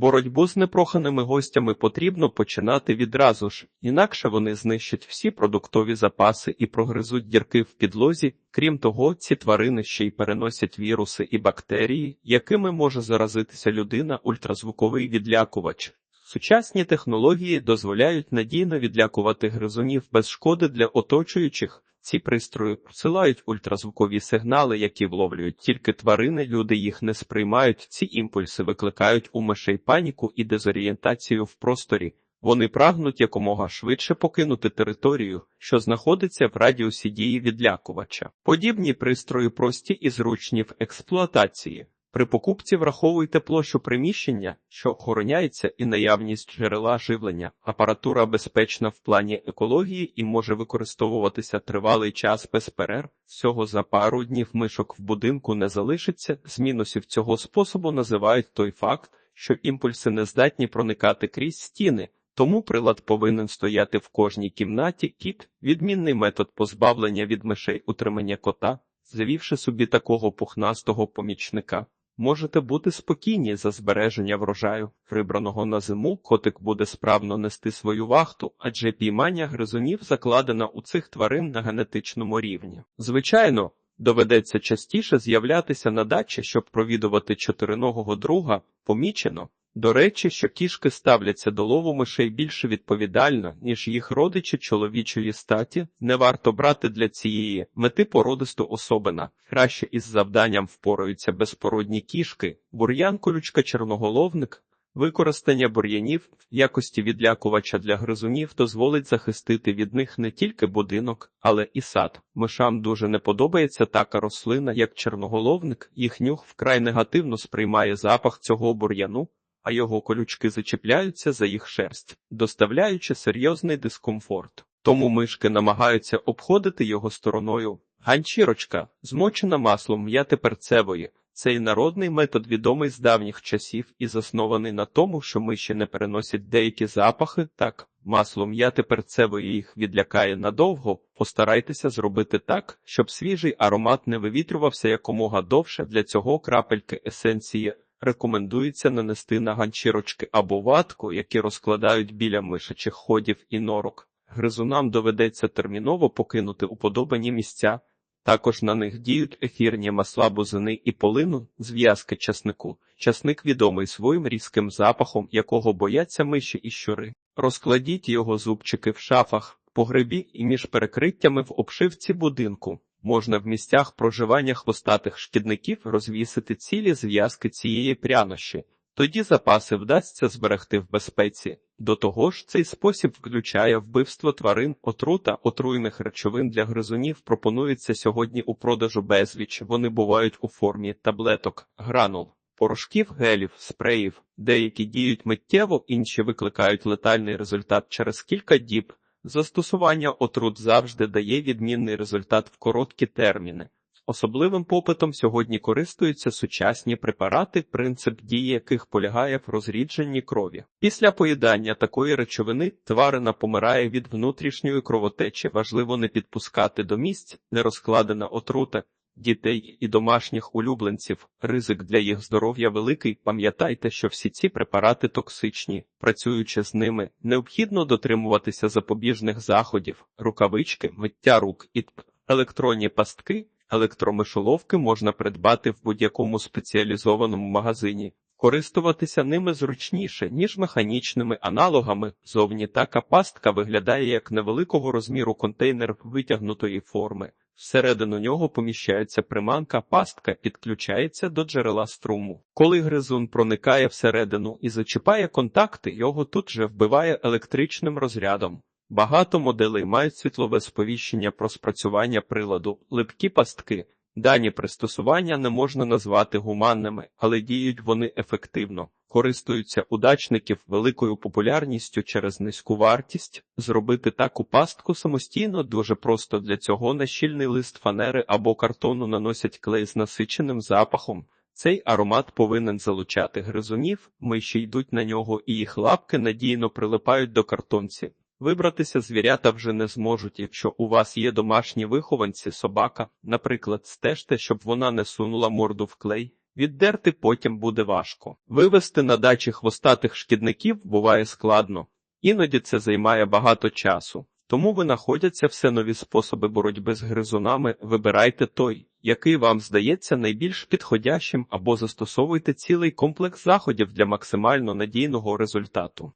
Боротьбу з непроханими гостями потрібно починати відразу ж, інакше вони знищать всі продуктові запаси і прогризуть дірки в підлозі. Крім того, ці тварини ще й переносять віруси і бактерії, якими може заразитися людина, ультразвуковий відлякувач. Сучасні технології дозволяють надійно відлякувати гризунів без шкоди для оточуючих. Ці пристрої посилають ультразвукові сигнали, які вловлюють тільки тварини, люди їх не сприймають. Ці імпульси викликають у мишей паніку і дезорієнтацію в просторі. Вони прагнуть якомога швидше покинути територію, що знаходиться в радіусі дії відлякувача. Подібні пристрої прості і зручні в експлуатації. При покупці враховуйте площу приміщення, що охороняється, і наявність джерела живлення. Апаратура безпечна в плані екології і може використовуватися тривалий час без перерв. Всього за пару днів мишок в будинку не залишиться. З мінусів цього способу називають той факт, що імпульси не здатні проникати крізь стіни. Тому прилад повинен стояти в кожній кімнаті. Кіт відмінний метод позбавлення від мишей утримання кота, завівши собі такого пухнастого помічника. Можете бути спокійні за збереження врожаю, прибраного на зиму, котик буде справно нести свою вахту, адже піймання гризунів закладено у цих тварин на генетичному рівні. Звичайно, доведеться частіше з'являтися на дачі, щоб провідувати чотириногого друга, помічено. До речі, що кішки ставляться до лову мишей більше відповідально, ніж їх родичі чоловічої статі, не варто брати для цієї мети породисту особина. Краще із завданням впораються безпородні кішки, бур'ян колючка черноголовник. Використання бур'янів в якості відлякувача для гризунів дозволить захистити від них не тільки будинок, але і сад. Мишам дуже не подобається така рослина, як черноголовник, їх нюх вкрай негативно сприймає запах цього бур'яну а його колючки зачіпляються за їх шерсть, доставляючи серйозний дискомфорт. Тому мишки намагаються обходити його стороною. Ганчірочка, змочена маслом м'яти перцевої. Цей народний метод відомий з давніх часів і заснований на тому, що миші не переносять деякі запахи, так масло м'яти перцевої їх відлякає надовго. Постарайтеся зробити так, щоб свіжий аромат не вивітрювався якомога довше. Для цього крапельки есенції рекомендується нанести на ганчірочки або ватку, які розкладають біля мишачих ходів і норок. Гризунам доведеться терміново покинути уподобані місця. Також на них діють ефірні масла бузини і полину, зв'язки часнику. Часник відомий своїм різким запахом, якого бояться миші і щури. Розкладіть його зубчики в шафах, погребі і між перекриттями в обшивці будинку. Можна в місцях проживання хвостатих шкідників розвісити цілі зв'язки цієї прянощі, тоді запаси вдасться зберегти в безпеці. До того ж, цей спосіб включає вбивство тварин, отрута, отруйних речовин для гризунів пропонується сьогодні у продажу безліч. Вони бувають у формі таблеток, гранул. Порошків, гелів, спреїв, деякі діють миттєво, інші викликають летальний результат через кілька діб. Застосування отрут завжди дає відмінний результат в короткі терміни. Особливим попитом сьогодні користуються сучасні препарати, принцип дії яких полягає в розрідженні крові. Після поїдання такої речовини тварина помирає від внутрішньої кровотечі. Важливо не підпускати до місць, не розкладена отрута. Дітей і домашніх улюбленців, ризик для їх здоров'я великий. Пам'ятайте, що всі ці препарати токсичні, працюючи з ними, необхідно дотримуватися запобіжних заходів, рукавички, миття рук і електронні пастки, електромишоловки можна придбати в будь-якому спеціалізованому магазині. Користуватися ними зручніше, ніж механічними аналогами. Зовні така пастка виглядає як невеликого розміру контейнер витягнутої форми. Всередину нього поміщається приманка, пастка підключається до джерела струму. Коли гризун проникає всередину і зачіпає контакти, його тут же вбиває електричним розрядом. Багато моделей мають світлове сповіщення про спрацювання приладу, липкі пастки. Дані пристосування не можна назвати гуманними, але діють вони ефективно, користуються удачників великою популярністю через низьку вартість. Зробити таку пастку самостійно дуже просто для цього на щільний лист фанери або картону наносять клей з насиченим запахом. Цей аромат повинен залучати гризунів, миші йдуть на нього, і їх лапки надійно прилипають до картонці. Вибратися звірята вже не зможуть, якщо у вас є домашні вихованці, собака, наприклад, стежте, щоб вона не сунула морду в клей. Віддерти потім буде важко. Вивести на дачі хвостатих шкідників буває складно. Іноді це займає багато часу. Тому винаходяться все нові способи боротьби з гризунами. Вибирайте той, який вам здається найбільш підходящим, або застосовуйте цілий комплекс заходів для максимально надійного результату.